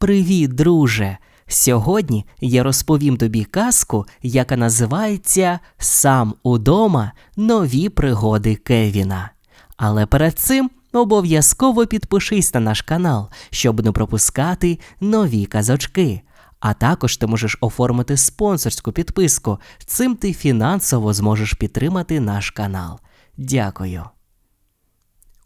Привіт, друже! Сьогодні я розповім тобі казку, яка називається Сам удома нові пригоди Кевіна. Але перед цим обов'язково підпишись на наш канал, щоб не пропускати нові казочки. А також ти можеш оформити спонсорську підписку. Цим ти фінансово зможеш підтримати наш канал. Дякую.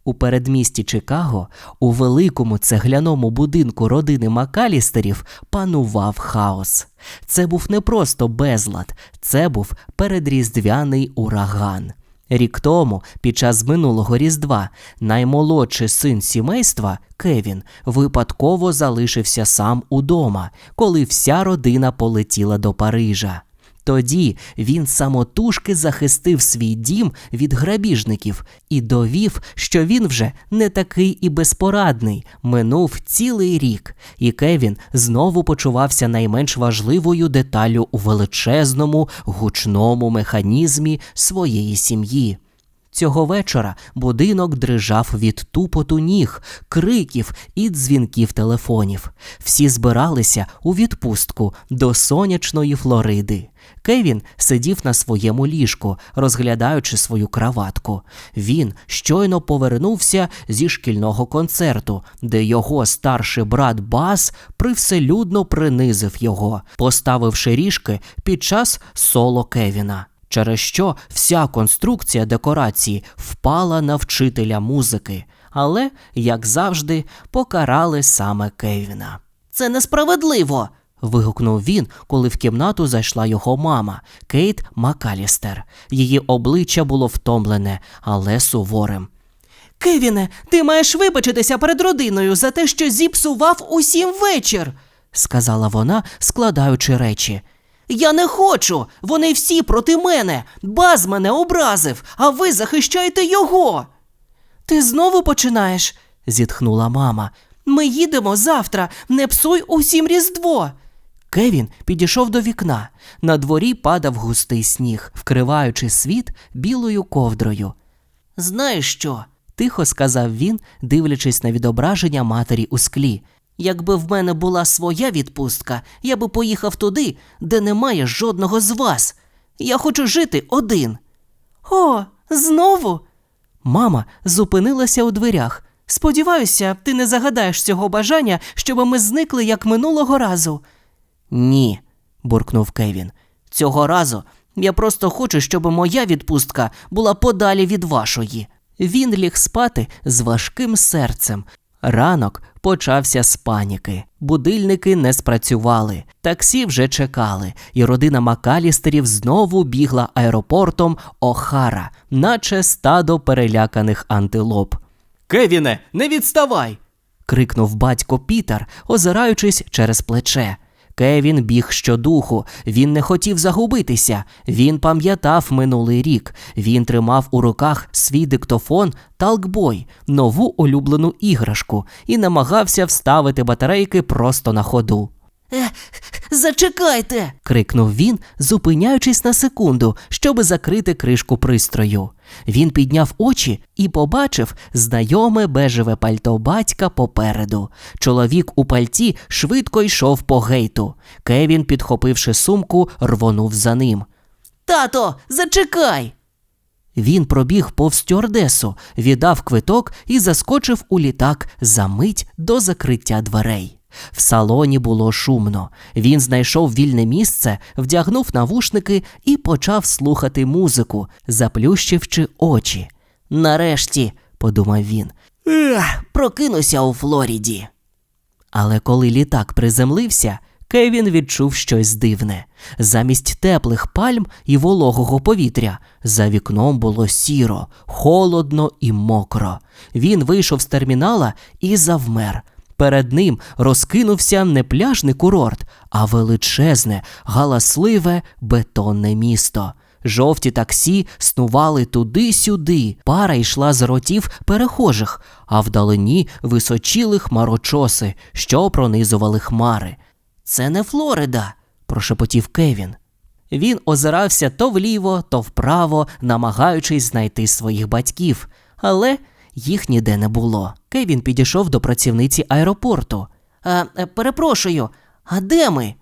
У передмісті Чикаго, у великому цегляному будинку родини Макалістерів панував хаос. Це був не просто безлад, це був передріздвяний ураган. Рік тому, під час минулого Різдва, наймолодший син сімейства Кевін випадково залишився сам удома, коли вся родина полетіла до Парижа. Тоді він самотужки захистив свій дім від грабіжників і довів, що він вже не такий і безпорадний. Минув цілий рік, і Кевін знову почувався найменш важливою деталлю у величезному гучному механізмі своєї сім'ї. Цього вечора будинок дрижав від тупоту ніг, криків і дзвінків телефонів. Всі збиралися у відпустку до сонячної Флориди. Кевін сидів на своєму ліжку, розглядаючи свою краватку. Він щойно повернувся зі шкільного концерту, де його старший брат Бас привселюдно принизив його, поставивши ріжки під час соло Кевіна через що вся конструкція декорації впала на вчителя музики, але, як завжди, покарали саме Кевіна. Це несправедливо. вигукнув він, коли в кімнату зайшла його мама, Кейт Макалістер. Її обличчя було втомлене, але суворим. Кевіне, ти маєш вибачитися перед родиною за те, що зіпсував усім вечір, сказала вона, складаючи речі. Я не хочу. Вони всі проти мене. Баз мене образив, а ви захищаєте його. Ти знову починаєш, зітхнула мама. Ми їдемо завтра, не псуй усім Різдво. Кевін підійшов до вікна. На дворі падав густий сніг, вкриваючи світ білою ковдрою. Знаєш що? тихо сказав він, дивлячись на відображення матері у склі. Якби в мене була своя відпустка, я би поїхав туди, де немає жодного з вас. Я хочу жити один. О, знову. Мама зупинилася у дверях. Сподіваюся, ти не загадаєш цього бажання, щоб ми зникли як минулого разу. Ні, буркнув Кевін. Цього разу я просто хочу, щоб моя відпустка була подалі від вашої. Він ліг спати з важким серцем. Ранок почався з паніки. Будильники не спрацювали, таксі вже чекали, і родина Макалістерів знову бігла аеропортом Охара, наче стадо переляканих антилоп. Кевіне, не відставай. крикнув батько Пітер, озираючись через плече. Кевін біг щодуху, він не хотів загубитися, він пам'ятав минулий рік. Він тримав у руках свій диктофон Талкбой, нову улюблену іграшку, і намагався вставити батарейки просто на ходу. Е, зачекайте. крикнув він, зупиняючись на секунду, щоби закрити кришку пристрою. Він підняв очі і побачив знайоме бежеве пальто батька попереду. Чоловік у пальті швидко йшов по гейту. Кевін, підхопивши сумку, рвонув за ним. Тато, зачекай. Він пробіг повз стюардесу, віддав квиток і заскочив у літак за мить до закриття дверей. В салоні було шумно. Він знайшов вільне місце, вдягнув навушники і почав слухати музику, заплющивши очі. Нарешті, подумав він, прокинуся у Флоріді. Але коли літак приземлився, Кевін відчув щось дивне. Замість теплих пальм і вологого повітря за вікном було сіро, холодно і мокро. Він вийшов з термінала і завмер. Перед ним розкинувся не пляжний курорт, а величезне, галасливе бетонне місто. Жовті таксі снували туди-сюди, пара йшла з ротів перехожих, а вдалині височіли хмарочоси, що пронизували хмари. Це не Флорида, прошепотів Кевін. Він озирався то вліво, то вправо, намагаючись знайти своїх батьків, але їх ніде не було. Кевін підійшов до працівниці аеропорту. А, е, перепрошую, а де ми?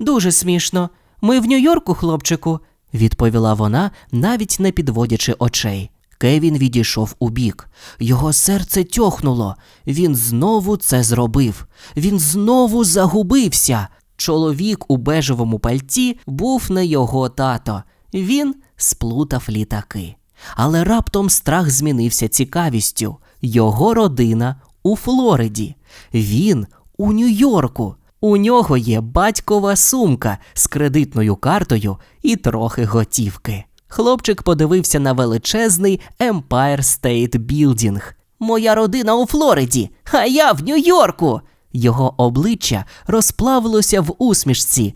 Дуже смішно. Ми в Нью-Йорку, хлопчику, відповіла вона, навіть не підводячи очей. Кевін відійшов у бік. Його серце тьохнуло. Він знову це зробив. Він знову загубився. Чоловік у бежевому пальті був не його тато. Він сплутав літаки. Але раптом страх змінився цікавістю. Його родина у Флориді. Він у Нью-Йорку. У нього є батькова сумка з кредитною картою і трохи готівки. Хлопчик подивився на величезний Empire State Building. Моя родина у Флориді, а я в Нью-Йорку. Його обличчя розплавилося в усмішці.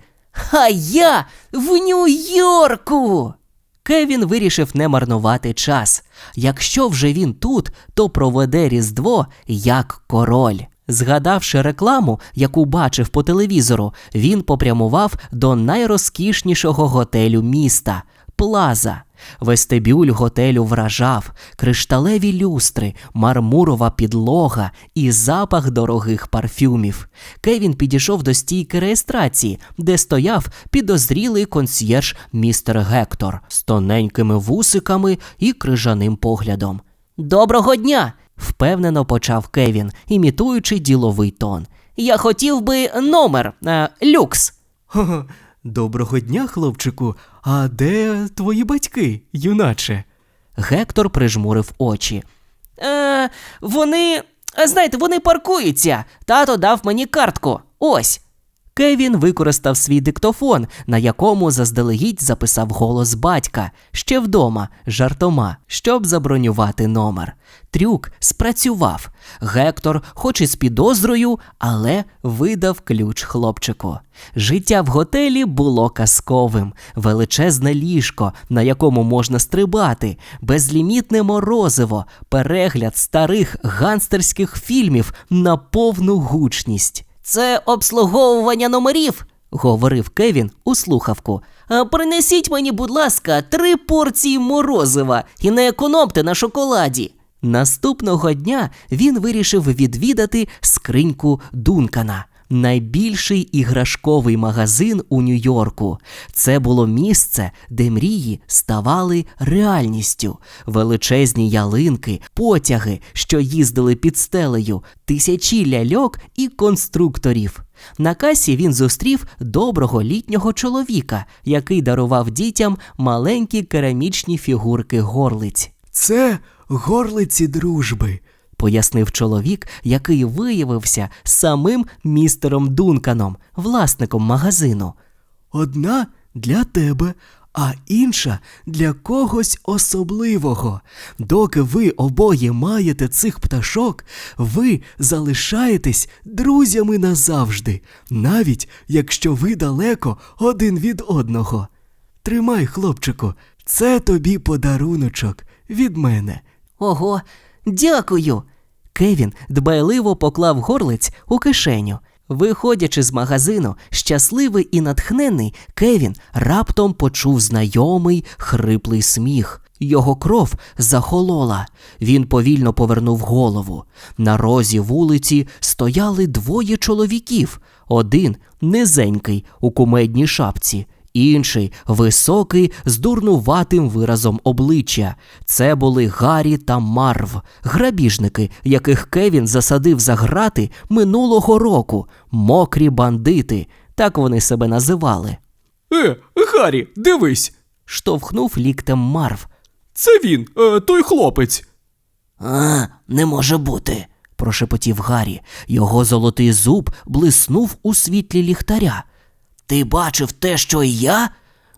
А я в Нью-Йорку. Кевін вирішив не марнувати час. Якщо вже він тут, то проведе Різдво як король. Згадавши рекламу, яку бачив по телевізору, він попрямував до найрозкішнішого готелю міста Плаза. Вестибюль готелю вражав, кришталеві люстри, мармурова підлога і запах дорогих парфюмів. Кевін підійшов до стійки реєстрації, де стояв підозрілий консьєрж містер Гектор з тоненькими вусиками і крижаним поглядом. Доброго дня! впевнено почав Кевін, імітуючи діловий тон. Я хотів би номер е, люкс. Доброго дня, хлопчику. А де твої батьки, юначе? Гектор прижмурив очі. Е, вони, знаєте, вони паркуються. Тато дав мені картку. Ось. Кевін використав свій диктофон, на якому заздалегідь записав голос батька ще вдома, жартома, щоб забронювати номер. Трюк спрацював. Гектор, хоч і з підозрою, але видав ключ хлопчику. Життя в готелі було казковим, величезне ліжко, на якому можна стрибати, безлімітне морозиво, перегляд старих ганстерських фільмів на повну гучність. Це обслуговування номерів, говорив Кевін у слухавку. Принесіть мені, будь ласка, три порції морозива і не економте на шоколаді. Наступного дня він вирішив відвідати скриньку Дункана. Найбільший іграшковий магазин у Нью-Йорку. Це було місце, де мрії ставали реальністю. Величезні ялинки, потяги, що їздили під стелею, тисячі ляльок і конструкторів. На касі він зустрів доброго літнього чоловіка, який дарував дітям маленькі керамічні фігурки горлиць. Це горлиці дружби. Пояснив чоловік, який виявився самим містером Дунканом, власником магазину. Одна для тебе, а інша для когось особливого. Доки ви обоє маєте цих пташок, ви залишаєтесь друзями назавжди, навіть якщо ви далеко один від одного. Тримай, хлопчику, це тобі подаруночок від мене. Ого, дякую. Кевін дбайливо поклав горлиць у кишеню. Виходячи з магазину, щасливий і натхнений, Кевін раптом почув знайомий хриплий сміх. Його кров захолола. Він повільно повернув голову. На розі вулиці стояли двоє чоловіків: один низенький у кумедній шапці, інший високий з дурнуватим виразом обличчя. Це були Гаррі та Марв, грабіжники, яких Кевін засадив за грати минулого року, мокрі бандити, так вони себе називали. Е, Гаррі, дивись, Штовхнув ліктем Марв. це він, е, той хлопець. А, не може бути, прошепотів Гаррі. Його золотий зуб блиснув у світлі ліхтаря. Ти бачив те, що і я?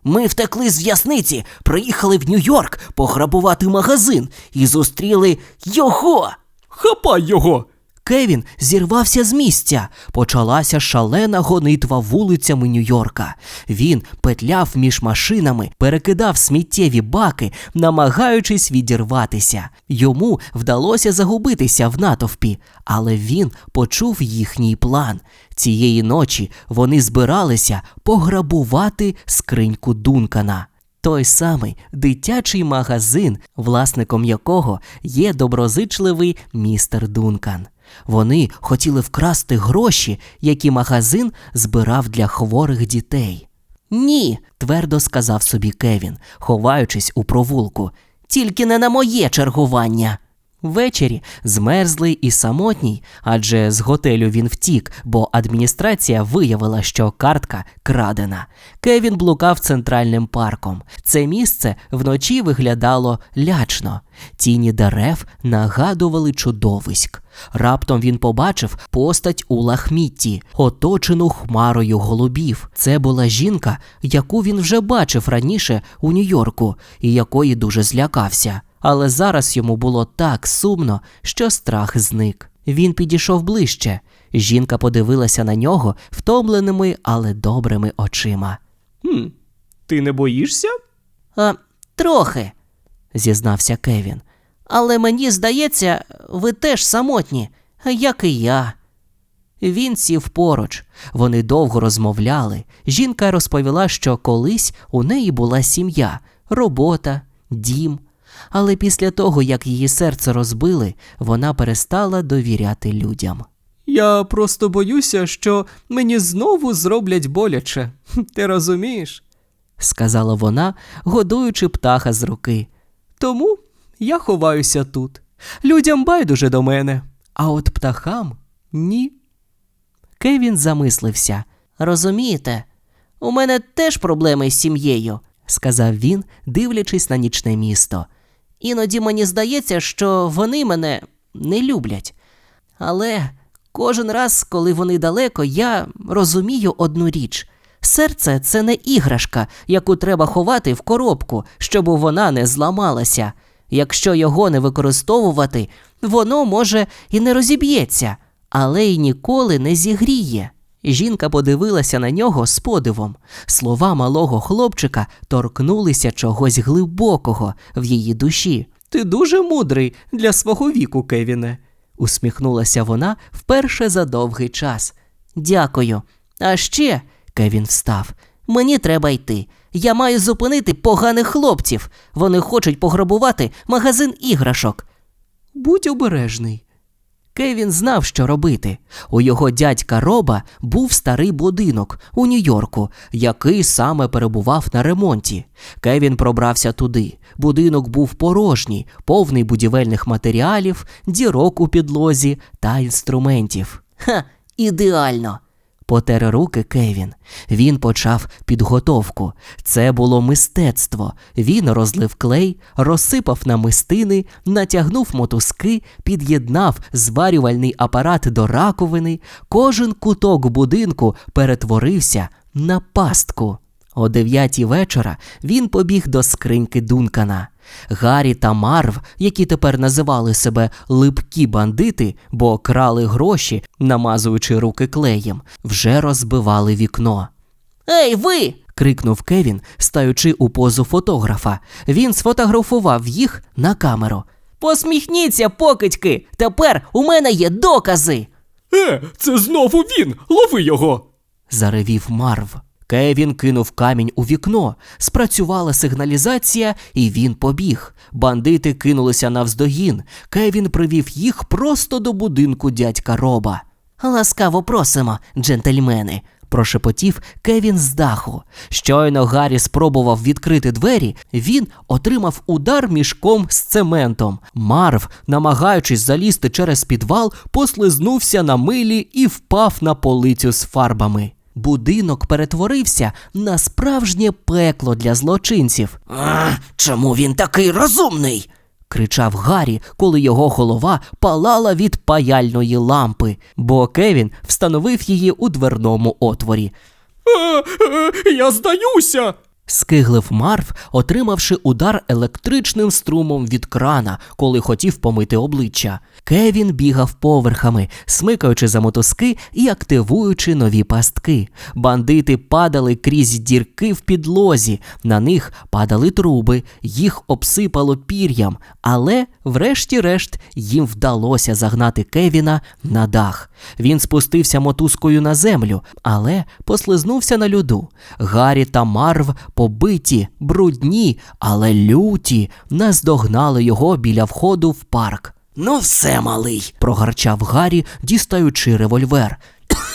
Ми втекли з в'язниці, приїхали в Нью-Йорк пограбувати магазин і зустріли його. Хапай його. Кевін зірвався з місця. Почалася шалена гонитва вулицями Нью-Йорка. Він петляв між машинами, перекидав сміттєві баки, намагаючись відірватися. Йому вдалося загубитися в натовпі, але він почув їхній план. Цієї ночі вони збиралися пограбувати скриньку Дункана. Той самий дитячий магазин, власником якого є доброзичливий містер Дункан. Вони хотіли вкрасти гроші, які магазин збирав для хворих дітей. Ні, твердо сказав собі Кевін, ховаючись у провулку. Тільки не на моє чергування. Ввечері змерзлий і самотній, адже з готелю він втік, бо адміністрація виявила, що картка крадена. Кевін блукав центральним парком. Це місце вночі виглядало лячно. Тіні дерев нагадували чудовиськ. Раптом він побачив постать у лахмітті, оточену хмарою голубів. Це була жінка, яку він вже бачив раніше у Нью-Йорку, і якої дуже злякався. Але зараз йому було так сумно, що страх зник. Він підійшов ближче. Жінка подивилася на нього втомленими, але добрими очима. Хм, ти не боїшся? А, трохи, зізнався Кевін. Але мені здається, ви теж самотні, як і я. Він сів поруч. Вони довго розмовляли. Жінка розповіла, що колись у неї була сім'я, робота, дім. Але після того, як її серце розбили, вона перестала довіряти людям. Я просто боюся, що мені знову зроблять боляче. Ти розумієш? сказала вона, годуючи птаха з руки. Тому я ховаюся тут. Людям байдуже до мене, а от птахам ні. Кевін замислився. Розумієте, у мене теж проблеми з сім'єю, сказав він, дивлячись на нічне місто. Іноді мені здається, що вони мене не люблять. Але кожен раз, коли вони далеко, я розумію одну річ. Серце це не іграшка, яку треба ховати в коробку, щоб вона не зламалася. Якщо його не використовувати, воно може і не розіб'ється, але й ніколи не зігріє. Жінка подивилася на нього з подивом. Слова малого хлопчика торкнулися чогось глибокого в її душі. Ти дуже мудрий для свого віку, Кевіне. усміхнулася вона вперше за довгий час. Дякую. А ще, Кевін встав, мені треба йти. Я маю зупинити поганих хлопців. Вони хочуть пограбувати магазин іграшок. Будь обережний. Кевін знав, що робити. У його дядька Роба був старий будинок у Нью-Йорку, який саме перебував на ремонті. Кевін пробрався туди. Будинок був порожній, повний будівельних матеріалів, дірок у підлозі та інструментів. Ха, ідеально. Потер руки Кевін. Він почав підготовку. Це було мистецтво. Він розлив клей, розсипав намистини, натягнув мотузки, під'єднав зварювальний апарат до раковини. Кожен куток будинку перетворився на пастку. О дев'ятій вечора він побіг до скриньки Дункана. Гаррі та Марв, які тепер називали себе липкі бандити, бо крали гроші, намазуючи руки клеєм, вже розбивали вікно. Ей, ви. крикнув Кевін, стаючи у позу фотографа. Він сфотографував їх на камеру. Посміхніться, покидьки! Тепер у мене є докази. Е, це знову він! Лови його! заревів Марв. Кевін кинув камінь у вікно. Спрацювала сигналізація, і він побіг. Бандити кинулися навздогін. Кевін привів їх просто до будинку дядька Роба. Ласкаво просимо, джентльмени. прошепотів Кевін з даху. Щойно Гаррі спробував відкрити двері, він отримав удар мішком з цементом. Марв, намагаючись залізти через підвал, послизнувся на милі і впав на полицю з фарбами. Будинок перетворився на справжнє пекло для злочинців. А, чому він такий розумний? кричав Гаррі, коли його голова палала від паяльної лампи, бо Кевін встановив її у дверному отворі. Е, е, я здаюся. Скиглив Марв, отримавши удар електричним струмом від крана, коли хотів помити обличчя. Кевін бігав поверхами, смикаючи за мотузки і активуючи нові пастки. Бандити падали крізь дірки в підлозі, на них падали труби, їх обсипало пір'ям, але, врешті-решт, їм вдалося загнати Кевіна на дах. Він спустився мотузкою на землю, але послизнувся на льоду. Гаррі та Марв, побиті, брудні, але люті, наздогнали його біля входу в парк. Ну, все, малий, прогарчав Гаррі, дістаючи револьвер.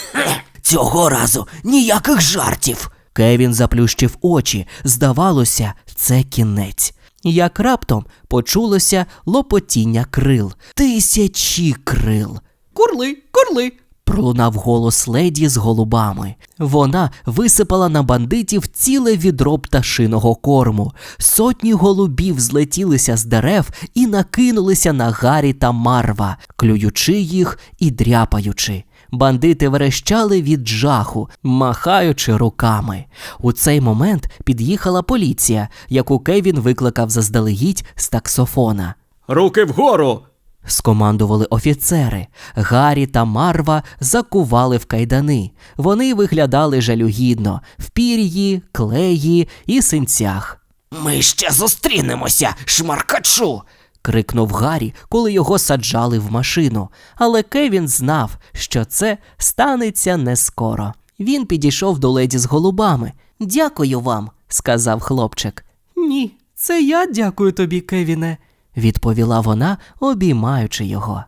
Цього разу ніяких жартів. Кевін заплющив очі. Здавалося, це кінець. Як раптом почулося лопотіння крил, тисячі крил. Курли, курли. Пролунав голос леді з голубами. Вона висипала на бандитів ціле відро пташиного корму. Сотні голубів злетілися з дерев і накинулися на Гаррі та Марва, клюючи їх і дряпаючи. Бандити верещали від жаху, махаючи руками. У цей момент під'їхала поліція, яку Кевін викликав заздалегідь з таксофона. Руки вгору. Скомандували офіцери. Гаррі та Марва закували в кайдани. Вони виглядали жалюгідно в пір'ї, клеї і синцях. Ми ще зустрінемося, шмаркачу. крикнув Гаррі, коли його саджали в машину. Але Кевін знав, що це станеться не скоро. Він підійшов до леді з голубами. Дякую вам, сказав хлопчик. Ні, це я дякую тобі, Кевіне. Відповіла вона, обіймаючи його.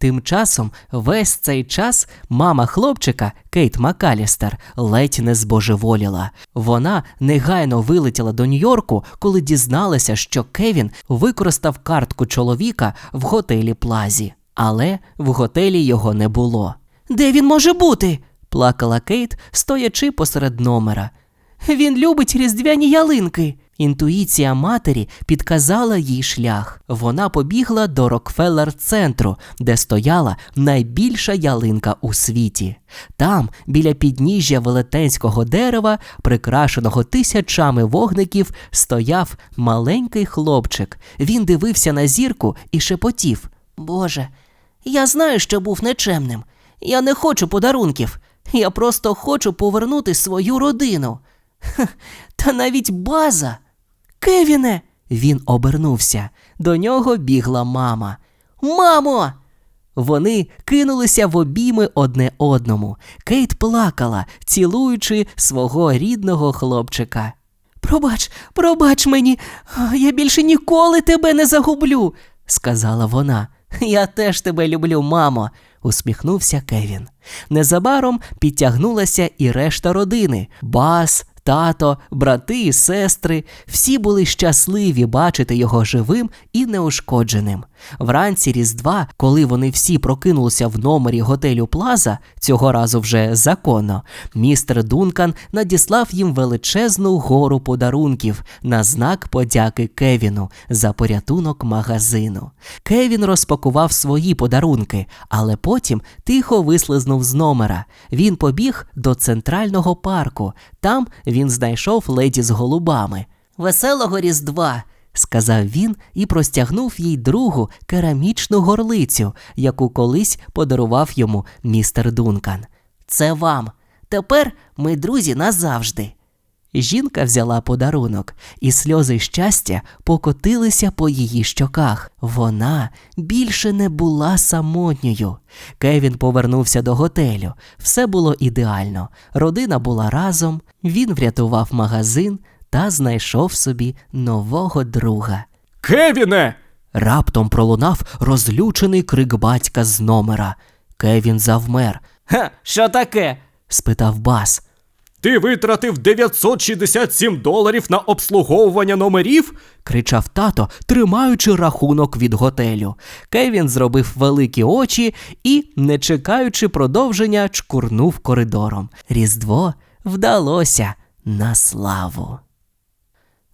Тим часом весь цей час мама хлопчика Кейт Макалістер ледь не збожеволіла. Вона негайно вилетіла до Нью-Йорку, коли дізналася, що Кевін використав картку чоловіка в готелі Плазі, але в готелі його не було. Де він може бути? плакала Кейт, стоячи посеред номера. Він любить різдвяні ялинки. Інтуїція матері підказала їй шлях. Вона побігла до Рокфеллер центру, де стояла найбільша ялинка у світі. Там, біля підніжжя велетенського дерева, прикрашеного тисячами вогників, стояв маленький хлопчик. Він дивився на зірку і шепотів: Боже, я знаю, що був нечемним. Я не хочу подарунків. Я просто хочу повернути свою родину. Хе, Та навіть база. Кевіне. Він обернувся. До нього бігла мама. Мамо. Вони кинулися в обійми одне одному. Кейт плакала, цілуючи свого рідного хлопчика. Пробач, пробач мені, я більше ніколи тебе не загублю, сказала вона. Я теж тебе люблю, мамо, усміхнувся Кевін. Незабаром підтягнулася і решта родини. Бас, тато, брати сестри. Всі були щасливі бачити його живим і неушкодженим. Вранці Різдва, коли вони всі прокинулися в номері готелю Плаза, цього разу вже законно, містер Дункан надіслав їм величезну гору подарунків на знак подяки Кевіну за порятунок магазину. Кевін розпакував свої подарунки, але потім тихо вислизнув з номера. Він побіг до центрального парку. Там він знайшов леді з голубами. Веселого Різдва! Сказав він і простягнув їй другу керамічну горлицю, яку колись подарував йому містер Дункан. Це вам. Тепер ми друзі назавжди. Жінка взяла подарунок, і сльози щастя покотилися по її щоках. Вона більше не була самотньою. Кевін повернувся до готелю. Все було ідеально. Родина була разом, він врятував магазин та знайшов собі нового друга. Кевіне! Раптом пролунав розлючений крик батька з номера. Кевін завмер. Ха, що таке? спитав бас. Ти витратив 967 доларів на обслуговування номерів? кричав тато, тримаючи рахунок від готелю. Кевін зробив великі очі і, не чекаючи продовження, чкурнув коридором. Різдво вдалося на славу.